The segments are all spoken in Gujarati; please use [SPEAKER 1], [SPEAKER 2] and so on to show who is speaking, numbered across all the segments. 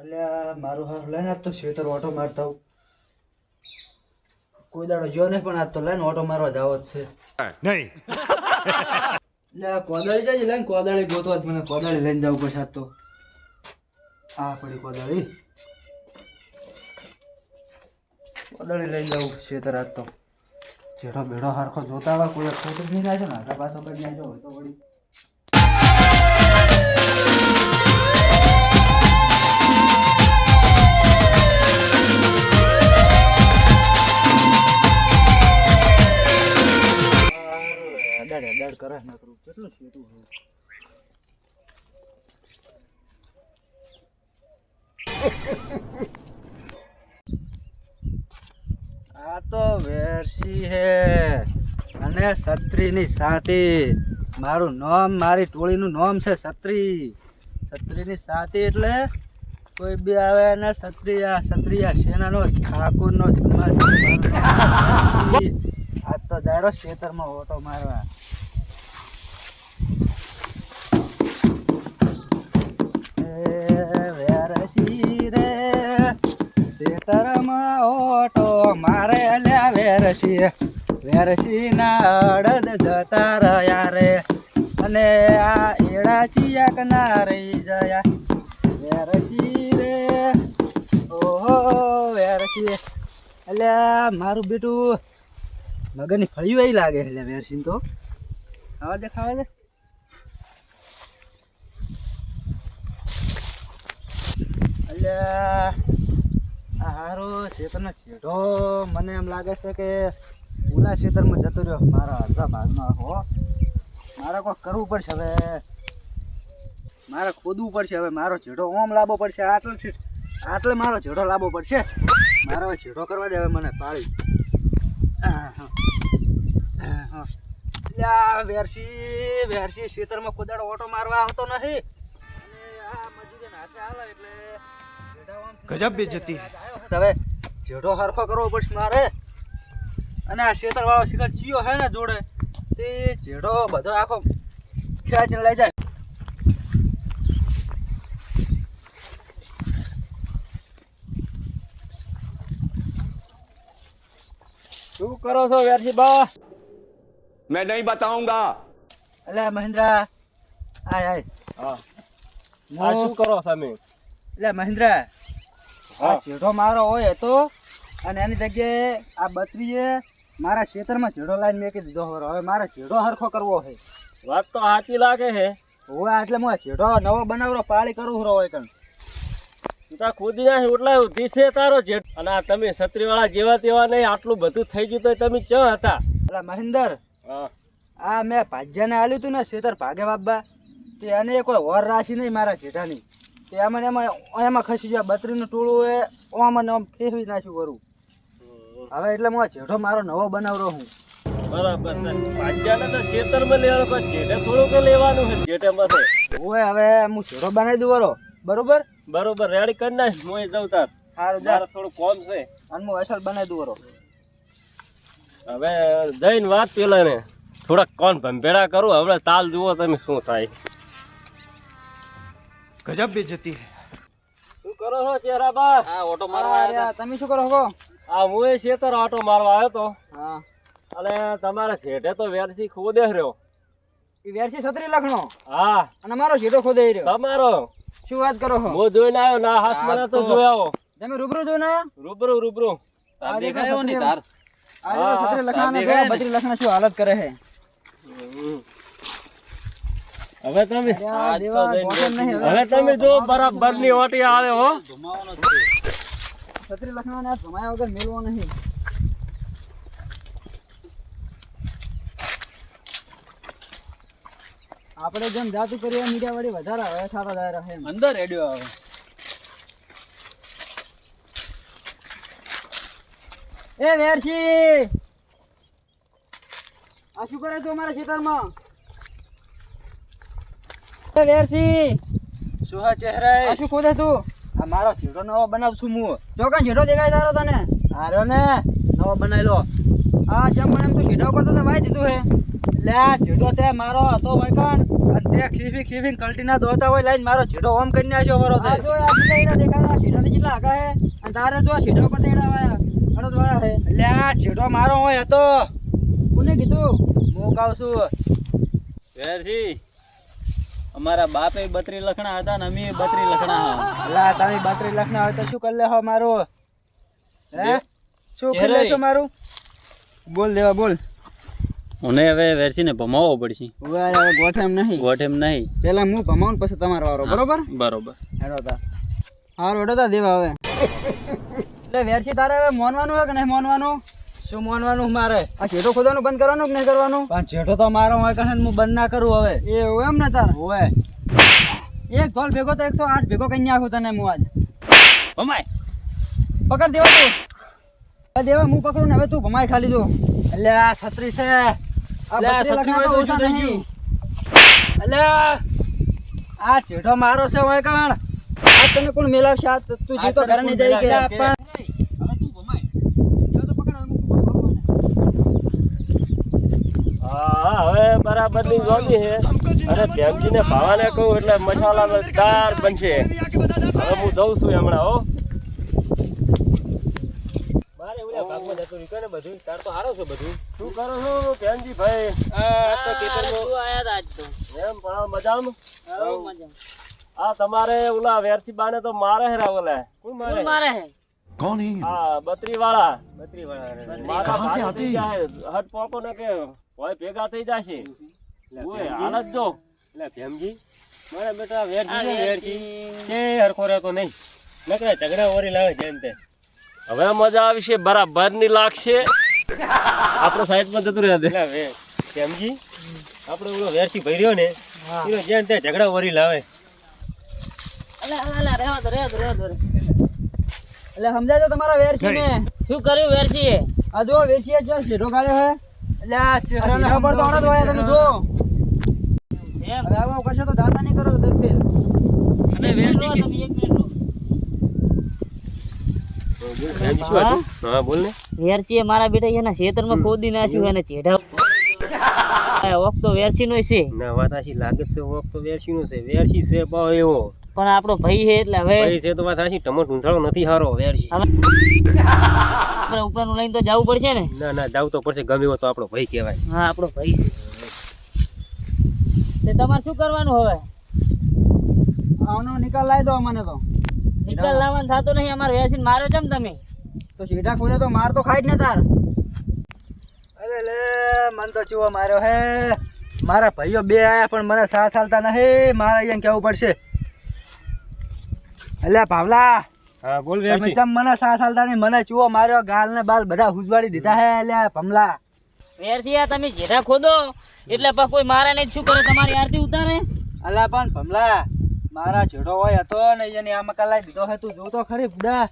[SPEAKER 1] અલ્યા મારું હાર લઈને આજ તો ઓટો મારતા કોઈ દાડો જો નહીં પણ આજ તો લઈને ઓટો મારવા જાવો જ છે.
[SPEAKER 2] નહીં.
[SPEAKER 1] એટલે કોદાળી જાય લઈને કોદાળી ગોતવા જ મને કોદાળી લઈને જવું પડશે આજ તો. આ પડી કોદાળી. કોદાળી લઈને જવું ખેતર આજ તો. જેઠો બેડો હારખો જોતા આવા કોઈ ખોટું નહીં છે ને આગા પાછો કરી નાખજો હોય તો વળી. આ તો વેરસી હે. અને છત્રીની સાથી. મારું નામ, મારી ટોળીનું નામ છે છત્રી છત્રીની સાથી એટલે કોઈ બી આવે ને છત્રીયા છત્રીયા સેનાનો, ઠાકોરનો સમાજ. આજ તો જાડો ખેતરમાં ઓટો મારવા. વેરસી વેરસી ના જતા રહ્યા રે. અને આ એડા ચિયાક ના રહી જયા. વેરસી રે, ઓહો વેરસી એટલે મારું બેટું મગરની ફળિયું એ લાગે એટલે વેરસી તો. ખાવા દે ખાવા દે. આ હારો ખેતરનો છેડો મને એમ લાગે છે કે ઓલા ખેતરમાં જતો રહ્યો. મારા અડધા ભાગમાં, હો. મારે કોઈ કરવું પડશે હવે. મારે ખોદવું પડશે હવે. મારો છેડો ઓમ લાવવો પડશે. આટલે આટલે મારો છેડો લાવવો પડશે. મારો હવે છેડો કરવા દે હવે મને પાળી. વેરસી વેરસી ખેતરમાં કોદાડો ઓટો મારવા આવતો નથી. આ મજૂરીના હાથે આવે એટલે
[SPEAKER 2] ગજબ બે
[SPEAKER 1] જતી. જેઠો હરખો કરવો પડશે મારે. અને આ શેતર વાળો શિકાર ચિયો હે ને જોડે તે જેઠો બધો આખો ખેંચીને લઈ જાય. શું કરો છો વ્યારસી બા?
[SPEAKER 2] મેં નહીં બતાઉંગા
[SPEAKER 1] અલે મહેન્દ્રા આય આય.
[SPEAKER 3] હા. શું કરો તમે?
[SPEAKER 1] એટલે મહેન્દ્ર આ. જેઠો મારો હોય તો. અને એની જગ્યાએ આ બત્રીએ મારા ખેતરમાં જેઠો લાઈન મેકી દીધો હોય. હવે મારે જેઠો હરખો કરવો છે
[SPEAKER 3] વાત તો સાચી લાગે છે.
[SPEAKER 1] હવે એટલે હું આ જેઠો નવો બનાવરો પાળી કરું છું હોય કણ.
[SPEAKER 3] તું તાર ખુદી ના ઉટલા ઉધી છે તારો જેઠ. અને આ તમે છત્રીવાળા જેવા તેવા નહીં આટલું બધું થઈ ગયું તો તમે ચ હતા.
[SPEAKER 1] એટલે મહેન્દર
[SPEAKER 3] હા.
[SPEAKER 1] આ મેં ભાજ્યાને આલ્યું હતું ને ખેતર ભાગે બાબા તે એને કોઈ વર રાશી નહીં મારા જેઠાની. તે એમાં એમાં એમાં ખસી ગયા બત્રીનું ટોળું એ ઓમાં ને આમ ફેરવી નાખ્યું કરું હવે એટલે હું જેઠો મારો નવો બનાવરો હું.
[SPEAKER 3] બરાબર લેવાનું છે
[SPEAKER 1] ઓય હવે હું જેઠો બનાવી દઉં વરો. બરોબર?
[SPEAKER 3] બરોબર રેડી કરી નાખ. હું જઉં તાર.
[SPEAKER 1] સારું જા.
[SPEAKER 3] થોડું કોમ છે.
[SPEAKER 1] અને હું અસલ બનાવી દઉં વરો.
[SPEAKER 3] હવે જઈને વાત પેલા ને થોડાક કોણ ભંભેડા કરું? હવે તાલ જુઓ તમે શું થાય.
[SPEAKER 2] ગજબ બેજતી
[SPEAKER 3] શું કરો છો ચેરાબા
[SPEAKER 1] હા ઓટો મારવા આવ્યા તમે શું કરો છો?
[SPEAKER 3] આ હું એ શેતર ઓટો મારવા આવ્યો તો.
[SPEAKER 1] હા.
[SPEAKER 3] અને તમારા શેઠે તો વેરસી ખોદે રહ્યો.
[SPEAKER 1] વેરસી છત્રી લખણો?
[SPEAKER 3] હા.
[SPEAKER 1] અને મારો શેઠો ખોદે રહ્યો.
[SPEAKER 3] તમારો?
[SPEAKER 1] શું વાત કરો છો?
[SPEAKER 3] હું જોઈને આવ્યો ના
[SPEAKER 1] હાસ
[SPEAKER 3] મને તો જોયો
[SPEAKER 1] તમે રૂબરૂ જોઈને આવ્યા?
[SPEAKER 3] રૂબરૂ રૂબરૂ.
[SPEAKER 1] તાર દેખાયો ને તાર. આ છત્રી લખણા
[SPEAKER 3] ને.
[SPEAKER 1] બત્રી લખણા શું હાલત કરે છે?
[SPEAKER 3] હવે તમે
[SPEAKER 1] આ દેવા ગોઠણ નહીં હવે.
[SPEAKER 3] તમે જો બરાબરની ઓટી આવે હો.
[SPEAKER 1] છત્રી લખવાને ભમાયા વગર મેળવો નહીં. આપણે જેમ જાતું કરીએ મીડિયા વાળી વધારે હવે સારા જાય રહે અંદર રેડિયો આવે. એ વેરસી આ શું કરે તું અમારા ખેતરમાં? વેરસી શું ચહેરા આ શું ખોદે તું? આ મારો જેઠો નવો બનાવ છું હું. જો કાં દેખાય તારો તને? આર્યો ને નવો બનાવી લો હા જેમ મને એમ તો શેઢા ઉપર તો તે વાઈ દીધું હે. એટલે આ શેઢો તે મારો હતો વૈકણ અને તે ખીફી ખીફી કલ્ટીના દોતા હોય લઈને મારો શેઢો ઓમ કરી નાખ્યો વરો તે. જો આ કેટલા આગા હે. અને તારે જો શેઢા ઉપર તેડા વાયા હે. એટલે આ શેઢો મારો હોય હતો. કોને કીધું? હું કહું છું.
[SPEAKER 4] વેરજી અમારા બાપે બત્રી લખણા હતા ને અમે બત્રી લખણા હા
[SPEAKER 1] અલા તમે બત્રી લખણા હોય તો શું કરી લેહો મારું? હે? શું કરી. લેશો મારું? બોલ દેવા બોલ.
[SPEAKER 4] મને હવે વેરસીને ભમાવવો પડશે.
[SPEAKER 1] હવે ગોઠેમ નહીં.
[SPEAKER 4] ગોઠેમ નહીં.
[SPEAKER 1] પેલા હું ભમાવું પછી તમારો વારો બરોબર?
[SPEAKER 4] બરોબર.
[SPEAKER 1] હેડો તા. હારો હેડો તા દેવા હવે. એટલે વેરસી તારે હવે મોનવાનું હોય કે નહીં મોનવાનું? શું માનવાનું મારે? આ જેઠો ખોદવાનું બંધ કરવાનું કે નહીં કરવાનું? પણ જેઠો તો મારો હોય કહે હું બંધ ના કરું હવે. એવું એમ ને તાર? હોય એક ઢોલ ભેગો તો એકસો આઠ ભેગો કઈ નાખું તને હું આજ.
[SPEAKER 4] ભમાય.
[SPEAKER 1] પકડ દેવા તું. દેવા હું પકડું ને હવે તું ભમાય ખાલી જો. એટલે આ છત્રી છે
[SPEAKER 4] એટલે આ
[SPEAKER 1] ચેઠો મારો છે હોય કણ? આ તને કોણ મેલાવશે? આ તું જીતો ઘરે નહીં જઈ
[SPEAKER 4] ગયા
[SPEAKER 1] પણ હવે તું ભમાય દેવા તો પકડ હવે હું ભમાવું
[SPEAKER 3] હા હવે બરાબર ની જોડી છે અને ભેમજીને ભાવાને કહું એટલે મસાલા દાર બનશે હવે હું દઉં છું હમણાં હો મારે ઓલા ભાગમાં જતું રહ્યું ને બધું તાર તો હારો છે બધું શું કરો છો ભેમજી ભાઈ આ તો ખેતરમાં એમ પણ મજામાં આ તમારે ઓલા વેરસી બાને તો મારે હે ઓલા કોણ મારે
[SPEAKER 2] कौन है
[SPEAKER 3] હા બત્રી વાળા બત્રી વાળા
[SPEAKER 2] कहाँ से आते हैं?
[SPEAKER 3] હટ પોકો ને કે હોય ભેગા થઈ જશે. ઓય હાલત જો એટલે ભેમજી. મારા બેટા વેરજી ને વેરજી. કે હરખો રહેતો નહીં. નકરા ઝઘડા ઓરી લાવે જેમ તે. હવે મજા આવશે બરાબરની લાગશે આપણો સાઈડમાં જતું રહે એટલે વે. ભેમજી આપણે ઓલો વેરસી ભર્યો ને એનો જેમ તે ઝઘડા ઓરી લાવે.
[SPEAKER 1] એટલે સમજાજો તમારા વેરસી ને.
[SPEAKER 5] શું કર્યું વેરસી
[SPEAKER 1] આ જો વેરસી જ છે ગાળ્યો હે.
[SPEAKER 5] મારા બેટા એના ખેતરમાં ખોદી નાખ્યું એને ચેઢા. ઓક તો વેરસી નો છે.
[SPEAKER 3] ના વાત આશી લાગે છે વોક તો વેરસી નો છે. વેરસી છે બહુ એવો.
[SPEAKER 5] પણ આપણો ભાઈ છે એટલે હવે
[SPEAKER 3] ભાઈ છે તો વાત આશી ટમોટ નથી હારો વેરસી
[SPEAKER 5] આપણે ઉપરનું લઈને તો જવું પડશે ને?
[SPEAKER 3] ના ના જવું તો પડશે. ગમે એવો તો આપણો ભાઈ કહેવાય.
[SPEAKER 5] હા આપણો ભાઈ છે. તે તમારે શું કરવાનું હવે?
[SPEAKER 1] આનો નિકાલ લાવી દો મને તો.
[SPEAKER 5] નિકાલ લાવવાનું થતો નહીં અમારે વેસીન માર્યો છે તમે?
[SPEAKER 1] તો સીધા ખોદે તો માર તો ખાઈ જ ને તાર. અરે લે મન તો ચૂવો માર્યો હે. મારા ભાઈઓ બે આયા પણ મને સાથ હાલતા નહીં. મારે અહીંયા કેવું પડશે? અલ્યા ભાવલા.
[SPEAKER 3] હા બોલ
[SPEAKER 1] તમે ચમ મને સાથ હાલતા નહીં મને ચૂવો માર્યો ગાલ ને બાલ બધા હુજવાડી દીધા હે એટલે ભમલા.
[SPEAKER 5] વેરસી તમે જેઠા ખોદો. એટલે પણ કોઈ મારે નહીં શું કરે તમારી આરતી ઉતારે?
[SPEAKER 1] અલા પણ ભમલા મારા જેડો હોય હતો ને એની આ મકા દીધો હે તું જો ખરી બુડા.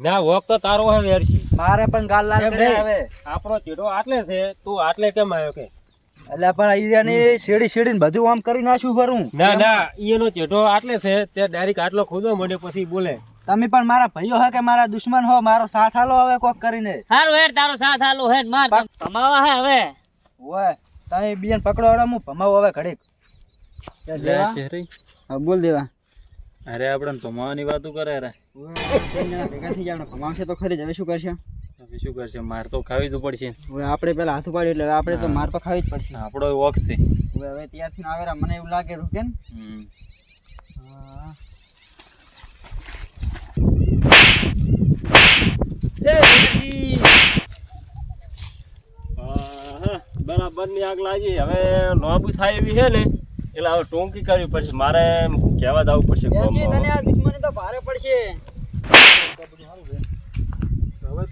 [SPEAKER 3] ના વોક તો તારો હે વેરસી
[SPEAKER 1] મારે પણ ગાલ લાલ કરે હવે.
[SPEAKER 3] આપણો ચેડો આટલે છે તું આટલે કેમ આવ્યો કે?
[SPEAKER 1] એટલે પણ અહીંયાની શેડી શેડીને બધું આમ કરી નાખ્યું ભરું
[SPEAKER 3] ના ના એનો ચેડો આટલે છે તે ડાયરેક્ટ આટલો ખોદો મને પછી બોલે.
[SPEAKER 1] તમે પણ મારા ભાઈઓ હે કે મારા દુશ્મન હો? મારો સાથ હાલો હવે કોક કરીને.
[SPEAKER 5] સારું હેડ તારો સાથ હાલો હેડ માર ભમાવા હે હવે?
[SPEAKER 1] ઓય તમે બીજાને પકડો હડો હું ભમાવું હવે ઘડીક. હા બોલ દેવા.
[SPEAKER 4] અરે આપણે ભમાવાની વાતો કરે રે.
[SPEAKER 1] ભેગા થઈ જાય ભમાવશે તો ખરી જ. હવે શું કરશે?
[SPEAKER 4] હવે શું કરશે? માર તો ખાવી જ પડશે.
[SPEAKER 1] હવે આપણે પેલા હાથ ઉપાડ્યું એટલે આપણે તો માર તો ખાવી જ પડશે.
[SPEAKER 4] આપણો વોક છે.
[SPEAKER 1] હવે હવે ત્યારથી આવેલા. મને એવું લાગે રૂ કેમ?
[SPEAKER 4] હમ.
[SPEAKER 3] બરાબર આગ લાગી. હવે લોબુ થાય એવી છે ને એટલે હવે ટોંકી કરવી પડશે. મારે કહેવા જવું પડશે
[SPEAKER 1] તને આ દુશ્મની તો ભારે પડશે.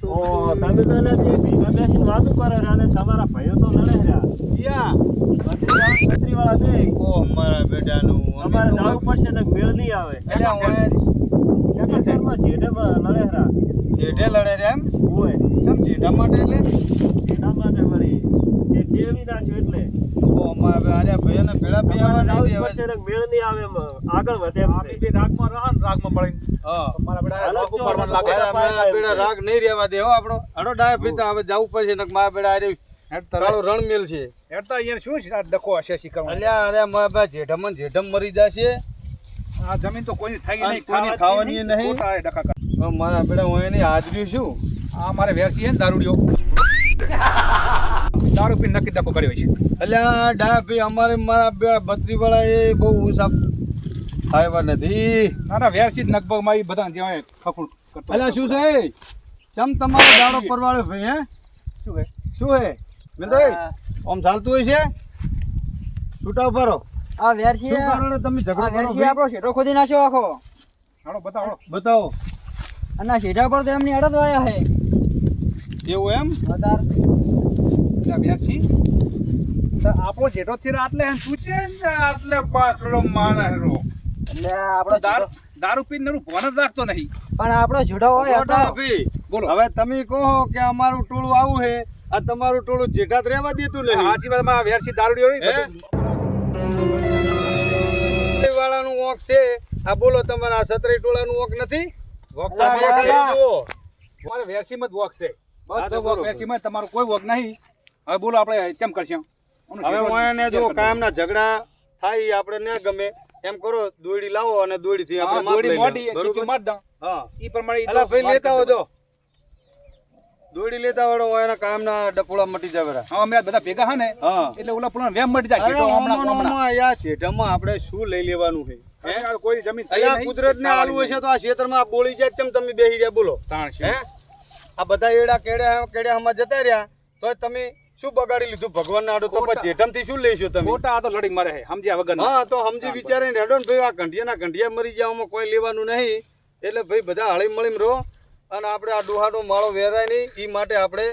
[SPEAKER 3] ઓ, તમે તો નથી ભેગા બેસીને વાતો કરે અને તમારા ભાઈઓ તો લડે રહ્યા છત્રીવાળા છે.
[SPEAKER 1] મારા બેટાનું.
[SPEAKER 3] અમારે જવું પડશે ને મેળ નહીં આવે.
[SPEAKER 1] જેઠે લડે રે એમ?
[SPEAKER 3] ઓય,
[SPEAKER 1] ચમ જેઠા માટે એટલે?
[SPEAKER 3] એના માટે વળી. કે જે નાખ્યું એટલે.
[SPEAKER 6] ઓ અમારે હવે આર્યા ભાઈને ભેળા ભેળા
[SPEAKER 3] આવું
[SPEAKER 6] નહીં
[SPEAKER 3] જ
[SPEAKER 6] દેવાય.
[SPEAKER 3] પડશે ને મેળ નહીં આવે એમ. આગળ વધે એમ છે.
[SPEAKER 6] હા.
[SPEAKER 3] હાલત જો
[SPEAKER 6] અરે અમારા બેડા રાગ નહીં રહેવા દે હો આપણો. હડો ડાય ભીતા હવે જવું પડશે નક મારા બેડા આરે કાળો રણમેલ છે. અલ્યા અરે મારા બા જેઠામાં મરી જશે.
[SPEAKER 7] જમીન તો કોઈની થઈ નહીં
[SPEAKER 6] કોઈની ખાવાની નહીં
[SPEAKER 7] ડખા કરે.
[SPEAKER 6] મારા બેડા હું એની હાજરી શું
[SPEAKER 7] આ મારે વેરસી છે ને દારૂડિયો દારૂ પીને નક્કી ડખો કર્યો છે.
[SPEAKER 6] અલ્યા ડા ભાઈ અમારે મારા બે બત્રી વાળા એ બહુ ઊંચા આવ્યા નથી.
[SPEAKER 7] ના ના વેરસી નગભગમાં બધા જેવા ખખુડ કરતો
[SPEAKER 6] અલ્યા શું છે? ચમ તમારો દાડો પરવાળ્યો ભાઈ હે?
[SPEAKER 7] શું હે
[SPEAKER 6] શું હે. મિલભાઈ આમ ચાલતું હોય છે? છૂટા ઉભારો
[SPEAKER 1] આ વેરસી
[SPEAKER 6] શું કારણે તમે ઝઘડો
[SPEAKER 1] આપણો શેઠો ખોદી નાખ્યો આખો.
[SPEAKER 7] હાલો બતાવો.
[SPEAKER 6] બતાવો.
[SPEAKER 1] અને શેઠા પર તો એમની અડદ વાયા હે
[SPEAKER 6] એવું એમ?
[SPEAKER 7] વેરસી તો આપણો જેઠો છે આટલે હે તું છે આટલે પાછળો હેરો
[SPEAKER 1] એટલે આપણો
[SPEAKER 7] દારૂ દારૂ પીને નરું ભાન જ રાખતો નહીં.
[SPEAKER 1] પણ આપણો જેઠો હોય
[SPEAKER 7] બોલો.
[SPEAKER 6] હવે તમે કહો કે અમારું ટોળું આવું છે. આ તમારું ટોળું જેઠાત રહેવા દેતું નહીં
[SPEAKER 7] સાચી વાતમાં વેરસી દારૂ
[SPEAKER 6] વાળાનું ઓક છે. આ બોલો તમારા આ સત્રી ટોળાનું ઓક નથી?
[SPEAKER 7] વોકતા
[SPEAKER 6] આ
[SPEAKER 7] વોક
[SPEAKER 6] બે
[SPEAKER 7] છે.
[SPEAKER 6] ખાલી જુઓ.
[SPEAKER 7] તમારે વેરસીમાં જ વોક છે.
[SPEAKER 6] હા, તો
[SPEAKER 7] બધો વોક
[SPEAKER 6] બરોબર.
[SPEAKER 7] વેરસીમાં તમારું કોઈ વોક નહીં. હવે બોલો આપણે કેમ કરશું?
[SPEAKER 6] હવે હું એને જો ઝઘડા થાય આપણે ન ગમે. એમ કરો દોડી લાવો અને દોડીથી. આપણે
[SPEAKER 7] દોડી મોટી. ખીચું
[SPEAKER 6] બરોબર?
[SPEAKER 7] દઉં.
[SPEAKER 6] હા.
[SPEAKER 7] પ્રમાણે માર
[SPEAKER 6] લેતા હો જો દોડી લેતા હોય એના એના કાયમના ડપોળા મટી જાય બરા
[SPEAKER 7] હા અમે બધા ભેગા હા ને એટલે ઓલા પેલા વેમ મટી જાય
[SPEAKER 6] અરે
[SPEAKER 7] હમણાં
[SPEAKER 6] યા શેઢામાં આપણે શું લઈ લેવાનું છે?
[SPEAKER 7] કોઈ જમીન અહીંયા
[SPEAKER 6] કુદરત ને
[SPEAKER 7] આલુ
[SPEAKER 6] હશે તો આ ક્ષેત્રમાં બોળી જાય ચમ તમે બેહી રહ્યા બોલો.
[SPEAKER 7] તાણ છે.
[SPEAKER 6] આ બધા એડા કેડ્યા કેડ્યા હમણાં જતા રહ્યા તો તમે શું બગાડી લીધું? ભગવાન ના આડો તો
[SPEAKER 7] ખોટા.
[SPEAKER 6] પછી જેઠમથી શું લઈશું તમે?
[SPEAKER 7] મોટા આ તો લડી મરે સમજ્યા વગર
[SPEAKER 6] હા તો સમજી વિચારીને હેડો ને ભાઈ આ ગંઢિયાના ઘંટિયા મરી જાવ કોઈ લેવાનું નહીં. એટલે ભાઈ બધા હળી મળીને રહો. અને આપણે આ ડોહાનો માળો વેરાય નહીં એ માટે આપણે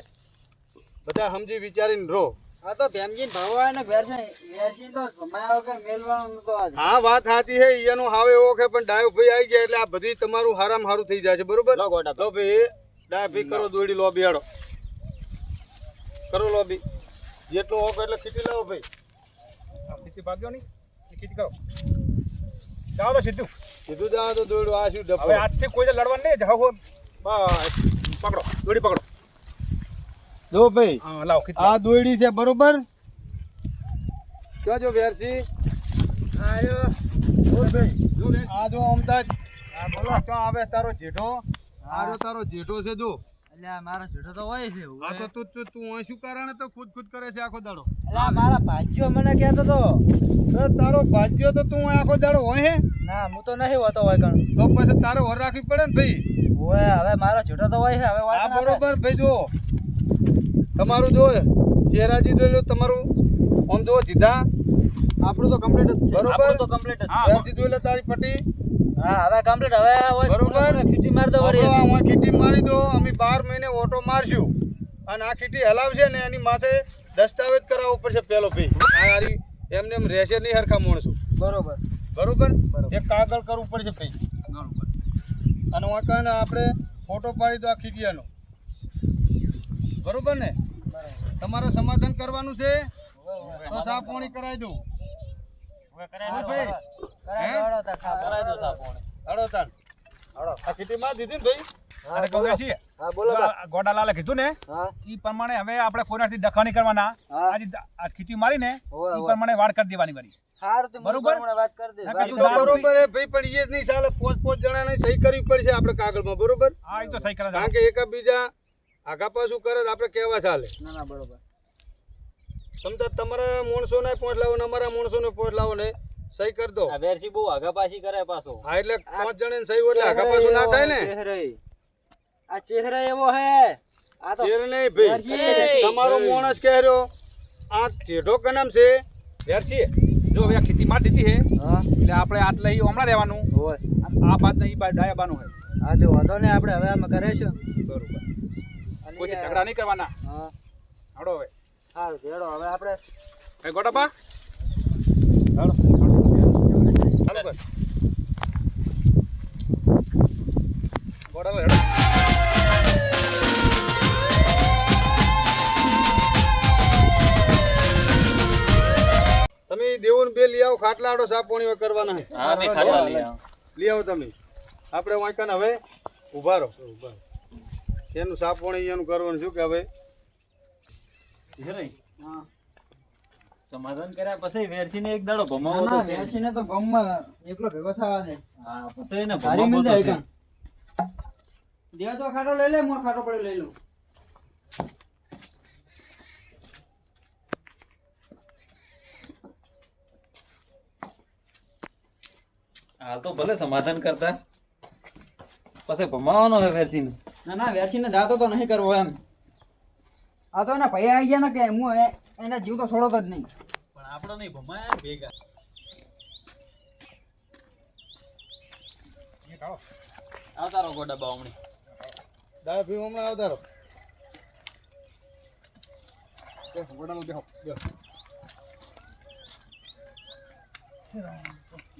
[SPEAKER 6] બધા સમજી વિચારીને રહો.
[SPEAKER 1] આ તો ભેમજીને ભાવ ને વેરસી વેરસી તો ભમાયા વગર મેલવાનું નતો
[SPEAKER 6] હા વાત સાચી છે એનો હાવ એવો કે પણ ડાયો ભાઈ આવી જાય એટલે આ બધી તમારું હારામ હારું થઈ જાય છે બરોબર?
[SPEAKER 1] લો ગોટા
[SPEAKER 6] લો ભાઈ ડાય ભાઈ કરો દોડી લોબી હાડો. કરો લોબી. જેટલો હોક એટલે ખીચી લાવો ભાઈ.
[SPEAKER 7] ખીચી ભાગ્યો નહીં? ખીચી કરો. જાઓ તો સીધું.
[SPEAKER 6] સીધું જાઓ તો દોડ્યું આ શું ડબ્બો?
[SPEAKER 7] હવે આજથી કોઈ લડવાનું નહીં જાઓ બસ પકડો દોડી પકડો.
[SPEAKER 6] જો ભાઈ
[SPEAKER 7] હા લાવો
[SPEAKER 6] આ દોયડી છે બરોબર? કયો જો વેરસી. આ જો અમદાજ ક્યાં આવે તારો જેઠો. આ જો તારો જેઠો છે જો.
[SPEAKER 1] એટલે મારો શેઠો તો હોય છે
[SPEAKER 6] આ તો તું તું તું અહીં શું કારણે તો ખુદ ખુદ કરે છે આખો દાડો?
[SPEAKER 1] અલ્યા મારા ભાઈઓ મને કહેતો તો.
[SPEAKER 6] તારો ભાજ્યો તો તું આખો દાડો હોય હે?
[SPEAKER 1] ના હું તો નહીં હોતો હોય કણ
[SPEAKER 6] તો પછી તારે ઓર રાખવી પડે ને ભાઈ?
[SPEAKER 1] ઓય હવે મારો શેઠો તો હોય છે હવે
[SPEAKER 6] આ બરોબર ભાઈ જો તમારું જો ચહેરાજી જોઈ લો તમારું આમ જો સીધા.
[SPEAKER 1] આપણું તો કમ્પ્લીટ જ છે.
[SPEAKER 6] બરોબર.
[SPEAKER 1] તો કમ્પ્લીટ જ.
[SPEAKER 7] હા
[SPEAKER 6] વેરસી જોઈ લે તારી પટ્ટી.
[SPEAKER 1] હા હવે કમ્પ્લીટ હવે
[SPEAKER 6] બરોબર.
[SPEAKER 1] ખીટી માર દો
[SPEAKER 6] વરી આ ખીટી મારી દો અમે બાર મહિને ઓટો મારશું. અને આ ખીટી હલાવશે ને એની માથે દસ્તાવેજ કરાવવો પડશે પેલો ભાઈ. આ હારી એમને એમ રહેશે નહીં હરખા માણસો.
[SPEAKER 1] બરોબર?
[SPEAKER 6] બરોબર. એક કાગળ કરવું પડશે ભાઈ. અને વાંકાને આપણે ફોટો પાડી દો આ ખીડિયાનો બરોબર ને? તમારે સમાધાન કરવાનું છે? તો સાફ પાણી કરાવી દઉં.
[SPEAKER 7] ગોડાલાલે કીધું ને એ પ્રમાણે હવે આપણે કોઈનાથી દખાણી કરવાના આજે આ ખીચી મારીને
[SPEAKER 1] એ
[SPEAKER 7] પ્રમાણે વાડ કરી દેવાની વળી.
[SPEAKER 6] સહી કરવી પડશે આપણે કાગળમાં બરોબર?
[SPEAKER 7] હા ઈ તો સહી કરે
[SPEAKER 6] કારણ કે એકબીજા આગા પાછું કરે તો આપણે કહેવા ચાલે?
[SPEAKER 1] ના ના બરોબર.
[SPEAKER 6] તમે તો તમારા માણસો ને પહોંચ લાવો ને અમારા માણસો ને પહોંચ લાવો ને સહી કરી દો.
[SPEAKER 1] વેરસી બહુ આગા પાછી કરે પાછો.
[SPEAKER 6] હા એટલે પાંચ જણા સહી એટલે આગા પાછું ના થાય ને?
[SPEAKER 1] આ ચહેરો એવો હે. આ તો
[SPEAKER 6] તેર નહીં ભાઈ. તમારો માણસ કહેરો આ જેઠો કનામ છે.
[SPEAKER 7] જો હવે આ ખેતી માર દીધી
[SPEAKER 1] હે
[SPEAKER 7] એટલે આપણે આટલે હમણાં રહેવાનું.
[SPEAKER 1] હોય.
[SPEAKER 7] આ બાદ ને ઈ બાદ ડાયાબાનું હોય
[SPEAKER 1] હા. તો વાંધો ને આપણે હવે આમાં કરે છે.
[SPEAKER 7] બરોબર. કોઈ ઝઘડા નહીં કરવાના.
[SPEAKER 1] હા.
[SPEAKER 7] હડો હવે.
[SPEAKER 1] હા ભેડો હવે આપણે
[SPEAKER 7] કઈ ગોટાપા
[SPEAKER 6] હાલો. ભાઈ.
[SPEAKER 7] ગોડાલા હેડો.
[SPEAKER 6] ખાટલા આડો સાફ પાણી કરવાના છે.
[SPEAKER 4] હા અમે ખાટલા લઈ આવો.
[SPEAKER 6] લઈ આવો તમે. આપણે વાંકાને હવે ઊભા રહો. એનું સાફ પાણી એનું કરવાનું શું કે હવે?
[SPEAKER 4] હા સમાધાન કર્યા પછી વેરસીને એક દાડો ભમાવો તો
[SPEAKER 6] વેરસીને તો ગમમાં એકલો ભેગો થવા દે.
[SPEAKER 4] હા પછી એને ભમાવો તો.
[SPEAKER 6] દેવા તો ખાટો લઈ લે હું ખાટો પડ્યો લઈ લઉં.
[SPEAKER 4] હાલ તો ભલે સમાધાન કરતા. પછી ભમાવાનો હે વેરસીને
[SPEAKER 6] ના ના વેરસીને જાતો તો નહીં કરવો એમ. આ તો એના ભાઈ આવી ગયા ને કે હું એના જીવ તો છોડો જ નહીં.
[SPEAKER 4] પણ આપણો નહીં ભમાયા ભેગા. આવતારો ગોડા બાવમણી.
[SPEAKER 6] દાદા ભીમ હમણાં આવતા રહો. દેખો ગોડામાં બેસો, બેસો.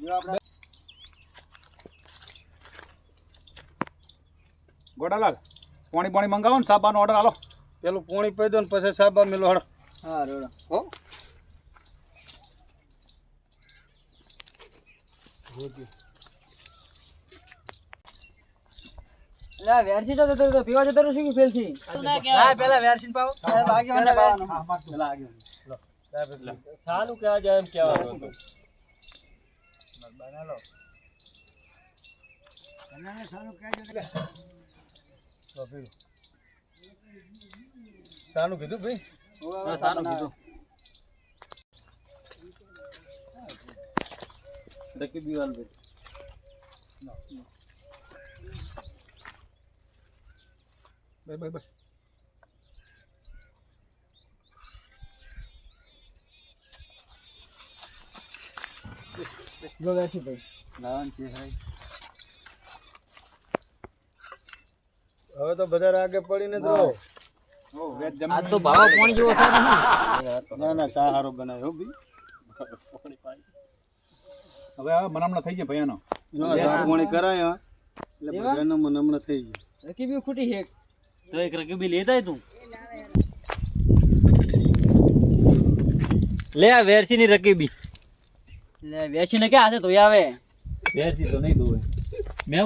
[SPEAKER 6] જો આપણે
[SPEAKER 7] ગોડાલાલ પોણી પાણી મંગાવો ને સાબાનો ઓર્ડર આલો
[SPEAKER 6] પેલું પોણી પી દો ને પછી સાબા મેલો હળ હા રેડો. હો? લા વેરસી તો તો તો પીવા જતો શું ફેલથી હા પેલા વેરસી પાવ લાગ્યો મને પાવાનો. પેલા આગળ
[SPEAKER 3] સારું કહેવા જાય એમ કહેવાનું હતું.
[SPEAKER 6] સાનું કીધું ભાઈ?
[SPEAKER 4] કીધું. રકી દીવાલ ભાઈ.
[SPEAKER 7] બાય બાય બાય
[SPEAKER 6] જો વેરસી ભાઈ લાવન છે ભાઈ. હવે તો બધા રાગે પડીને જ રહો
[SPEAKER 8] આ તો ભાવ પાણી જેવો છે ના
[SPEAKER 6] ના ચા બનાવ્યો હો
[SPEAKER 7] હવે આ મનામણા થઈ ગયા ભૈયાનો
[SPEAKER 6] પાણી કરાય એટલે ભયાનો મનમણ થઈ ગયું.
[SPEAKER 8] રકીબી ખૂટી છે
[SPEAKER 4] તો એક રકીબી લેતા તું. લે આ વેરસી ની રકીબી
[SPEAKER 8] લે ને ક્યાં હાથે ધોઈ આવે?
[SPEAKER 4] વેરસી તો નહીં દોવે મેં